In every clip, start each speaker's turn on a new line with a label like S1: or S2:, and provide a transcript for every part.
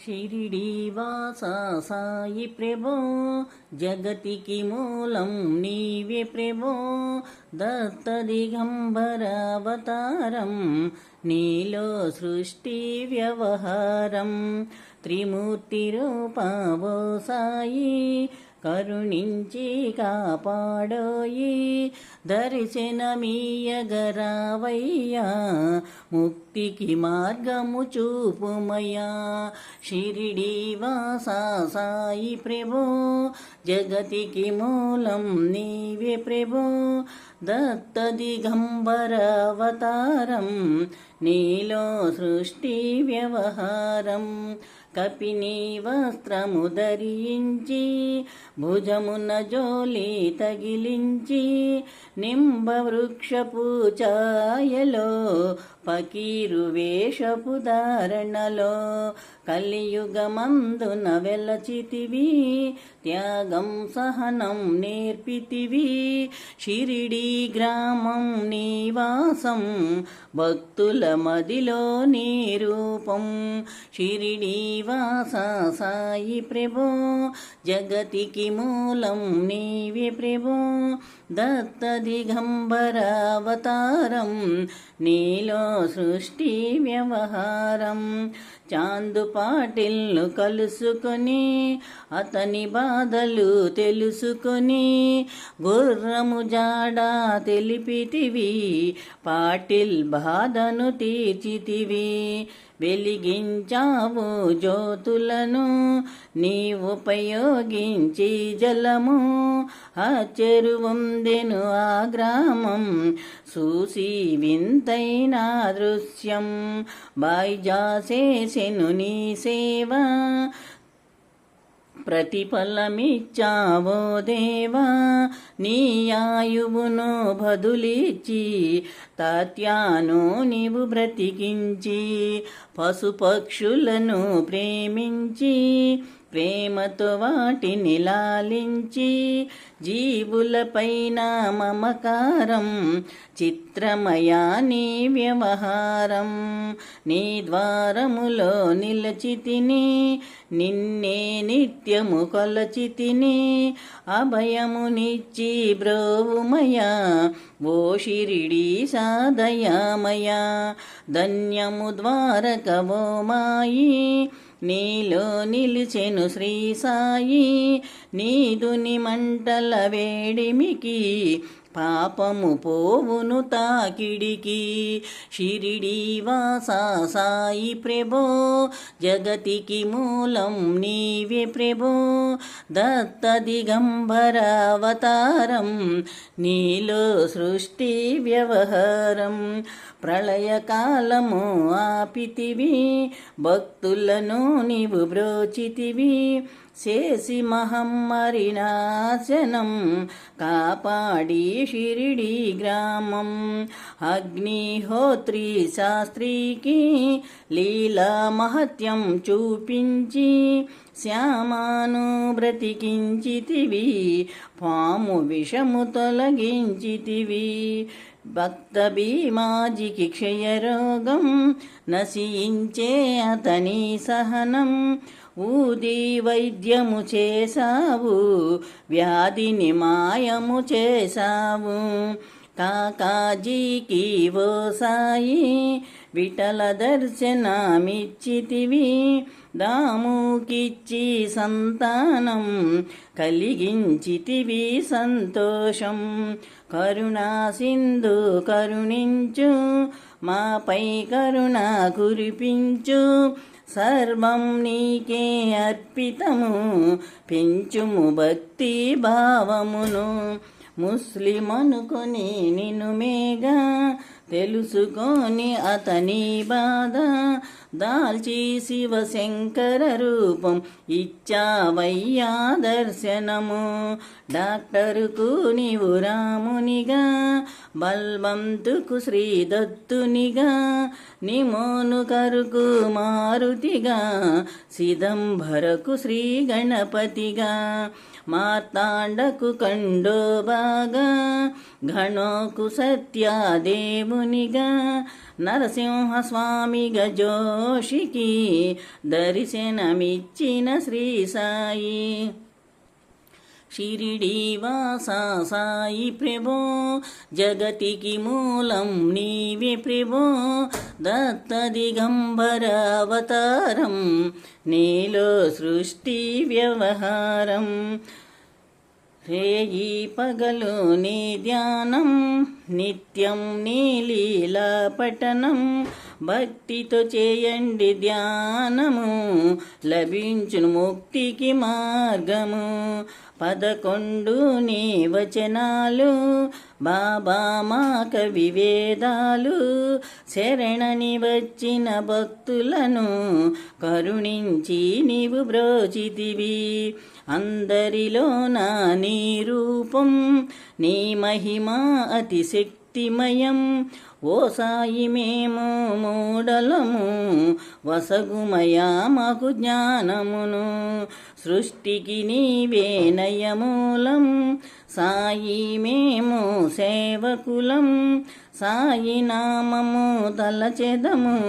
S1: షిరిడీవాస సాయి ప్రభో జగతికి మూలం నీవే ప్రభో దత్త దిగంబరావతారం నీలో సృష్టి వ్యవహారం త్రిమూర్తి రూపావో సాయి కరుణించి కాపాడోయి. దర్శనమీయగరావయ్యా ముక్తికి మార్గము చూపుమయ్యా. షిరిడి వాసా సాయి ప్రభో జగతికి మూలం నీవే ప్రభో. దత్త దిగంబరవతారం నీలో సృష్టి వ్యవహారం. కపిని వస్త్రము ధరించి భుజమున జోలి తగిలించి నింబ వృక్షపు ఛాయలో పకీరు వేషపు ధారణలో కలియుగమందున వెలచితివి త్యాగం సహనం నేర్పితివి షిరిడి గ్రామం నివాసం భక్తుల మదిలో నీ రూపం షిరిడీ నివాస సాయి ప్రభో జగతికి మూలం నీవే ప్రభో. దత్త దిగంబరావతారం నీలో సృష్టి వ్యవహారం. చాందు పాటిల్ను కలుసుకొని అతని బాధలు తెలుసుకొని గుర్రము జాడ తెలిపితివి పాటిల్ బాధను తీర్చితివి. వెలిగించావు జ్యోతులను నీ ఉపయోగించి జలము ఆ చెరువుందెను ఆ గ్రామం చూసి వింతైన దృశ్యం. బాయిజాసేసెను నీ సేవ. ప్రతిఫలమిచ్చావో దేవా. నీ ఆయువును బదులిచ్చి తాత్యాను నీవు బ్రతికించి పశుపక్షులను ప్రేమించి ప్రేమతో వాటిని లాలించి జీవులపైన మమకారం చిత్రమయా నీ వ్యవహారం. నీ ద్వారములో నిలచితిని నిన్నే నిత్యము కొలచితిని. అభయమునిచ్చి బ్రోవుమయా ఓ షిరిడి సాదయామయా ధన్యము ద్వారకవో మాయి నీలో నిలిచెను శ్రీ సాయి నీదుని మంటల వేడిమికి పాపము పోవును తాకిడికి. షిరిడి వాసా సాయి ప్రభో జగతికి మూలం నీవే ప్రభో. దత్త దిగంబరావతారం నీలో సృష్టి వ్యవహారం. ప్రళయకాలము ఆపితివి భక్తులను నీవు బ్రోచితివి. చేసి మహమ్మరినాశనం కాపాడి షిరిడి గ్రామం. అగ్నిహోత్రి శాస్త్రికి లీలా మహత్యం చూపించి శ్యామాను బ్రతికించితివి పాము విషము తొలగించితివి. భక్త భీమాజికి క్షయరోగం నశించే అతని సహనం ఊది వైద్యము చేశావు వ్యాధిని మాయము చేశావు. కాకాజీకి ఓ సాయి విఠల దర్శనమిచ్చితివి దాముకిచ్చి సంతానం కలిగించితివి సంతోషం. కరుణా సింధు కరుణించు మాపై కరుణ కురిపించు. సర్వం నీకే అర్పితము పెంచుము భక్తి భావమును. ముస్లిం అనుకుని నిన్ను మేగా తెలుసుకొని అతని బాధ. దాల్చి శివశంకర రూపం ఇచ్చావయ్యా దర్శనము. డాక్టరుకు నీవు రామునిగా బల్వంతుకు శ్రీదత్తునిగా నిమోను కరుకు మారుతిగా సిదంబరకు శ్రీ గణపతిగా. మార్తాండకు కండో బాగా ఘనోకు సత్యాదేవునిగా నరసింహస్వామిగ జోషికి దర్శనమిచ్చిన శ్రీ సాయి. షిరిడీవాసా సాయి ప్రభో జగతికి మూలం నీవే ప్రభో దత్త దిగంబర అవతారం నీలో సృష్టి వ్యవహారం. రేయి పగలు నీ ధ్యానం నిత్యం నీ లీలా పఠనం. భక్తితో చేయండి ధ్యానము లభించును ముక్తికి మార్గము. పదకొండు నీ వచనాలు బాబా మా కవి వేదాలు శరణని వచ్చిన భక్తులను కరుణించి నీవు బ్రోచితివి. అందరిలో నా నీ రూపం నీ మహిమ అతి శక్తిమయం ఓ సాయి మేము మూడలము వసగుమయా మాకు జ్ఞానమును. సృష్టికి నీవే నయమూలం. సాయి మేము సేవకులం. సాయి నామము తలచెదము.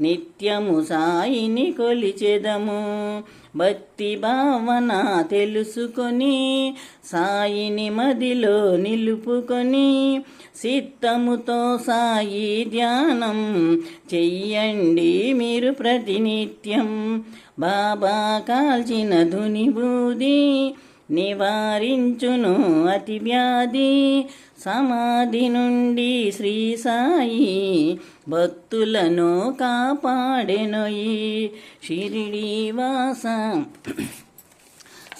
S1: నిత్యము సాయిని కొలిచెదము. భక్తి భావన తెలుసుకొని సాయిని మదిలో నిలుపుకొని సిత్తముతో సాయి ధ్యానం చెయ్యండి మీరు ప్రతినిత్యం. బాబా కాల్చిన ధుని బూది నివారించును అతి వ్యాధి సమాధి నుండి శ్రీ సాయి. భక్తులను కాపాడెనొయి. షిరిడి వాసం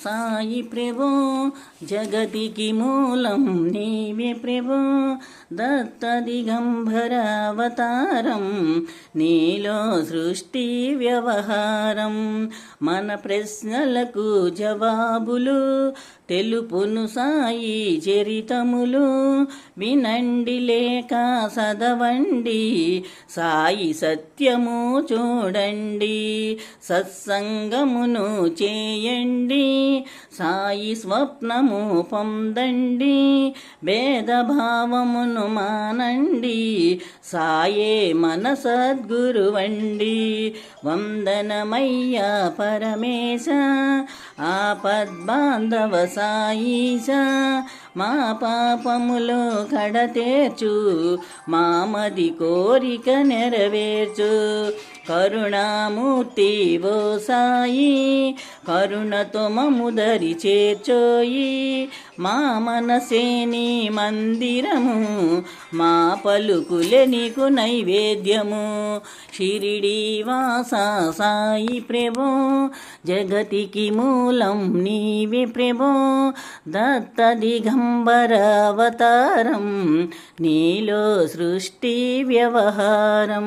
S1: సాయి ప్రభో జగతికి మూలం నీవే ప్రభో. దత్త దిగంబరావతారం నీలో సృష్టి వ్యవహారం. మన ప్రశ్నలకు జవాబులు తెలుపును సాయి చరితములు. వినండి లేక చదవండి సాయి సత్యము చూడండి సత్సంగమును చేయండి. సాయి స్వప్నము పొందండి భేదభావమును మానండి సాయే మన సద్గురువండి. వందనమయ్యా పరమేశ ఆపద్బాంధవ సాయిశ మా పాపములో కడతేర్చు మామది కోరిక నెరవేర్చు. కరుణామూర్తి ఓ సాయి కరుణతో మముదరి చేర్చోయి. మా మనసేని మందిరము మా పలుకులే నీకు నైవేద్యము. షిరిడి వాస సాయి ప్రభో జగతికి మూలం నీవే ప్రభో. దత్త దిగంబర అవతారం నీలో సృష్టి వ్యవహారం.